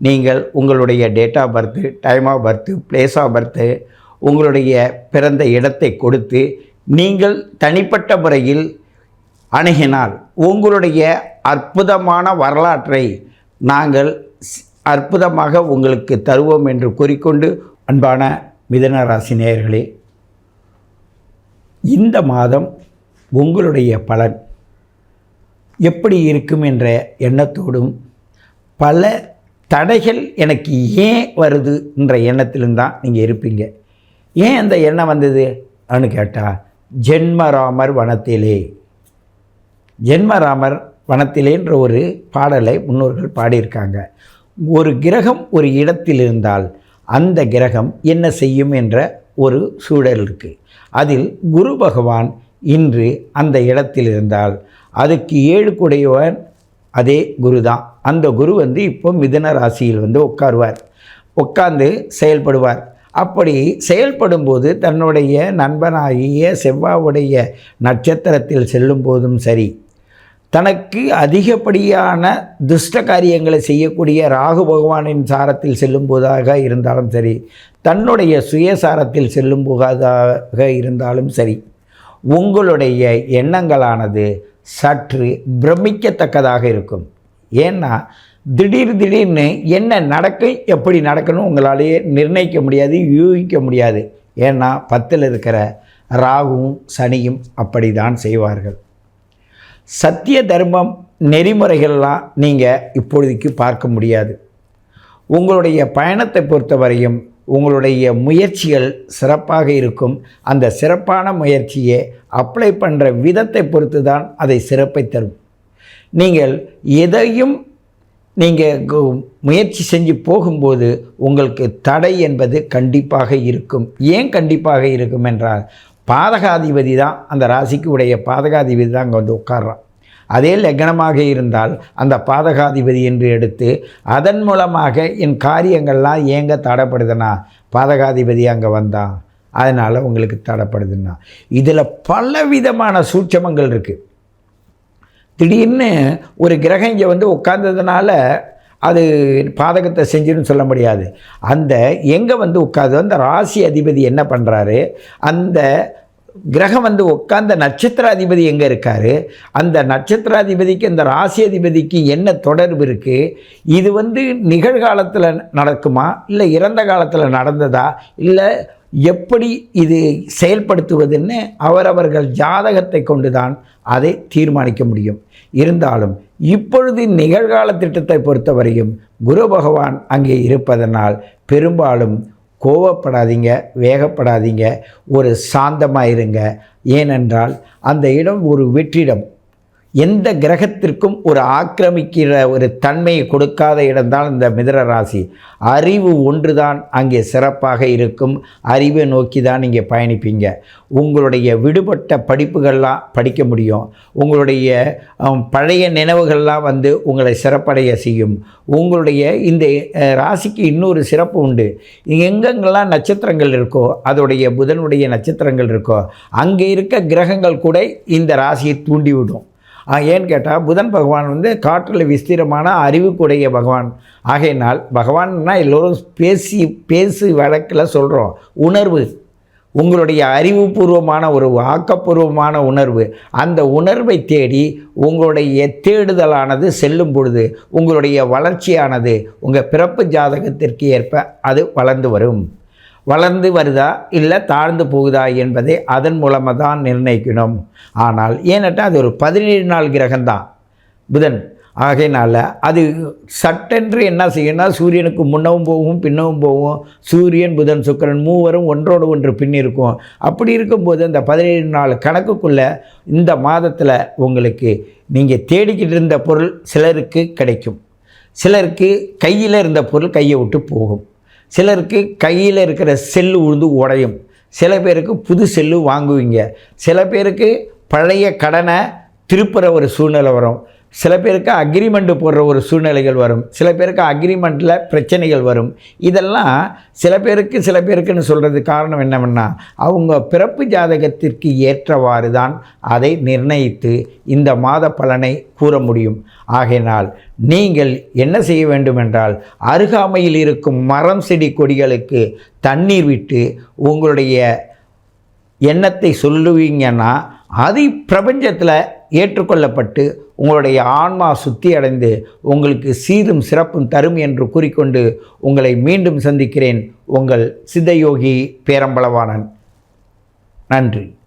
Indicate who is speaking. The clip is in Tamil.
Speaker 1: நீங்கள் உங்களுடைய date of birth time of birth place of birth உங்களுடைய பிறந்த இடத்தை கொடுத்து நீங்கள் தனிப்பட்ட முறையில் அணுகினால் உங்களுடைய அற்புதமான வரலாற்றை நாங்கள் அற்புதமாக உங்களுக்கு தருவோம் என்று கூறிக்கொண்டு அன்பான மிதன ராசி நேயர்களே இந்த மாதம் உங்களுடைய பலன் எப்படி இருக்கும் என்ற எண்ணத்தோடும் பல தடைகள் எனக்கு ஏன் வருது என்ற எண்ணத்திலும் தான் நீங்கள் இருப்பீங்க. ஏன் அந்த எண்ணம் வந்தது? அப்படின்னு கேட்டால் ஜென்மராமர் வனத்திலே. ஜென்மராமர் வனத்திலேன்ற ஒரு பாடலை முன்னோர்கள் பாடியிருக்காங்க. ஒரு கிரகம் ஒரு இடத்தில் இருந்தால் அந்த கிரகம் என்ன செய்யும் என்ற ஒரு சூழல் இருக்குது அதில் குரு பகவான் இன்று அந்த இடத்தில் இருந்தால் அதுக்கு ஏழு குடையவன் அதே குரு தான். அந்த குரு வந்து இப்போ மிதன ராசியில் வந்து உட்காருவார். உட்கார்ந்து செயல்படுவார். அப்படி செயல்படும்போது தன்னுடைய நண்பனாகிய செவ்வாவுடைய நட்சத்திரத்தில் செல்லும் போதும் சரி தனக்கு அதிகப்படியான துஷ்ட காரியங்களை செய்யக்கூடிய ராகு பகவானின் சாரத்தில் செல்லும் போதாக இருந்தாலும் சரி தன்னுடைய சுயசாரத்தில் செல்லும் போகாதாக இருந்தாலும் சரி உங்களுடைய எண்ணங்களானது சற்று பிரமிக்கத்தக்கதாக இருக்கும். ஏன்னா திடீர் திடீர்னு என்ன நடக்கும் எப்படி நடக்கணும் உங்களாலேயே நிர்ணயிக்க முடியாது யூகிக்க முடியாது. ஏன்னா பத்தில் இருக்கிற ராகுவும் சனியும் அப்படி தான் செய்வார்கள். சத்திய தர்மம் நெறிமுறைகள்லாம் நீங்கள் இப்பொழுதைக்கு பார்க்க முடியாது. உங்களுடைய பயணத்தை பொறுத்தவரையும் உங்களுடைய முயற்சிகள் சிறப்பாக இருக்கும். அந்த சிறப்பான முயற்சியை அப்ளை பண்ணுற விதத்தை பொறுத்து தான் அதை சிறப்பை தரும். நீங்கள் எதையும் நீங்கள் முயற்சி செஞ்சு போகும்போது உங்களுக்கு தடை என்பது கண்டிப்பாக இருக்கும். ஏன் கண்டிப்பாக இருக்கும் என்றால் பாதகாதிபதி தான் அந்த ராசிக்கு உடைய பாதகாதிபதி தான் அங்கே வந்து உட்கார்றான். அதே லக்னமாக இருந்தால் அந்த பாதகாதிபதி என்று எடுத்து அதன் மூலமாக என் காரியங்கள்லாம் ஏங்க தடைப்படுதுன்னா பாதகாதிபதி அங்கே வந்தான். அதனால் உங்களுக்கு தடைப்படுதுன்னா. இதில் பல விதமான சூட்சமங்கள் இருக்குது திடீர்னு ஒரு கிரகம் இங்கே வந்து உட்கார்ந்ததுனால அது பாதகத்தை செஞ்சுன்னு சொல்ல முடியாது. அந்த எங்கே வந்து உட்காது அந்த ராசி அதிபதி என்ன பண்ணுறாரு அந்த கிரகம் வந்து உட்கார்ந்த நட்சத்திராதிபதி எங்கே இருக்கார்? அந்த நட்சத்திராதிபதிக்கு அந்த ராசி அதிபதிக்கு என்ன தொடர்பு இருக்குது இது வந்து நிகழ்காலத்தில் நடக்குமா? இல்லை இறந்த காலத்தில் நடந்ததா? இல்லை எப்படி இது செயல்படுத்துவதுன்னு அவரவர்கள் ஜாதகத்தை கொண்டுதான் அதை தீர்மானிக்க முடியும். இருந்தாலும் இப்பொழுது நிகழ்கால திட்டத்தை பொறுத்தவரையும் குரு பகவான் அங்கே இருப்பதனால் பெரும்பாலும் கோவப்படாதீங்க வேகப்படாதீங்க ஒரு சாந்தமாக இருங்க ஏனென்றால் அந்த இடம் ஒரு வெற்றிடம். எந்த கிரகத்திற்கும் ஒரு ஆக்கிரமிக்கிற ஒரு தன்மையை கொடுக்காத இடம்தான் இந்த மிதர ராசி. அறிவு ஒன்றுதான் அங்கே சிறப்பாக இருக்கும். அறிவை நோக்கி தான் நீங்கள் பயணிப்பீங்க. உங்களுடைய விடுபட்ட படிப்புகள்லாம் படிக்க முடியும். உங்களுடைய பழைய நினைவுகள்லாம் வந்து உங்களை சிறப்படைய செய்யும். உங்களுடைய இந்த ராசிக்கு இன்னொரு சிறப்பு உண்டு. எங்கெங்கெல்லாம் நட்சத்திரங்கள் இருக்கோ அதோடைய புதனுடைய நட்சத்திரங்கள் இருக்கோ அங்கே இருக்க கிரகங்கள் கூட இந்த ராசியை தூண்டிவிடும். ஏன்னு கேட்டால் புதன் பகவான் வந்து காற்றில் விஸ்திரமான அறிவுக்குடைய பகவான். ஆகையினால் பகவான்னா எல்லோரும் பேசி பேசி வழக்கில் சொல்கிறோம் உணர்வு. உங்களுடைய அறிவுபூர்வமான ஒரு ஆக்கப்பூர்வமான உணர்வு. அந்த உணர்வை தேடி உங்களுடைய தேடுதலானது செல்லும் பொழுது உங்களுடைய வளர்ச்சியானது உங்கள் பிறப்பு ஜாதகத்திற்கு ஏற்ப அது வளர்ந்து வரும். வளர்ந்து வருதா இல்லை தாழ்ந்து போகுதா என்பதை அதன் மூலமாக தான் நிர்ணயிக்கணும். ஆனால் ஏனட்டா அது ஒரு பதினேழு நாள் கிரகம்தான். புதன் ஆகையினால் அது சட்டென்று என்ன செய்யணும்னா சூரியனுக்கு முன்னவும் போகும் பின்னவும் போகும். சூரியன் புதன் சுக்கிரன் மூவரும் ஒன்றோடு ஒன்று பின் இருக்கும் அப்படி இருக்கும்போது அந்த பதினேழு நாள் கணக்குக்குள்ளே இந்த மாதத்தில் உங்களுக்கு நீங்கள் தேடிக்கிட்டு இருந்த பொருள் சிலருக்கு கிடைக்கும். சிலருக்கு கையில் இருந்த பொருள் கையை விட்டு போகும். சிலருக்கு கையில் இருக்கிற செல்லு உழுந்து உடையும். சில பேருக்கு புது செல்லு வாங்குவீங்க. சில பேருக்கு பழைய கடனை திருப்புற ஒரு சூழ்நிலை வரும். சில பேருக்கு அக்ரிமெண்ட் போடுற ஒரு சூழ்நிலைகள் வரும். சில பேருக்கு அக்ரிமெண்ட்டில் பிரச்சனைகள் வரும். இதெல்லாம் சில பேருக்கு சில பேருக்குன்னு சொல்கிறது காரணம் என்னவென்னா அவங்க பிறப்பு ஜாதகத்திற்கு ஏற்றவாறு தான் அதை நிர்ணயித்து இந்த மாத பலனை கூற முடியும். ஆகையினால் நீங்கள் என்ன செய்ய வேண்டுமென்றால் அருகாமையில் இருக்கும் மரம் செடி கொடிகளுக்கு தண்ணீர் விட்டு உங்களுடைய எண்ணத்தை சொல்லுவீங்கன்னா அது பிரபஞ்சத்தில் ஏற்றுக்கொள்ளப்பட்டு உங்களுடைய ஆன்மா சுத்தி அடைந்து உங்களுக்கு சீரும் சிறப்பும் தரும் என்று கூறிக்கொண்டு உங்களை மீண்டும் சந்திக்கிறேன். உங்கள் சித்தயோகி பேரம்பளவானன் நன்றி.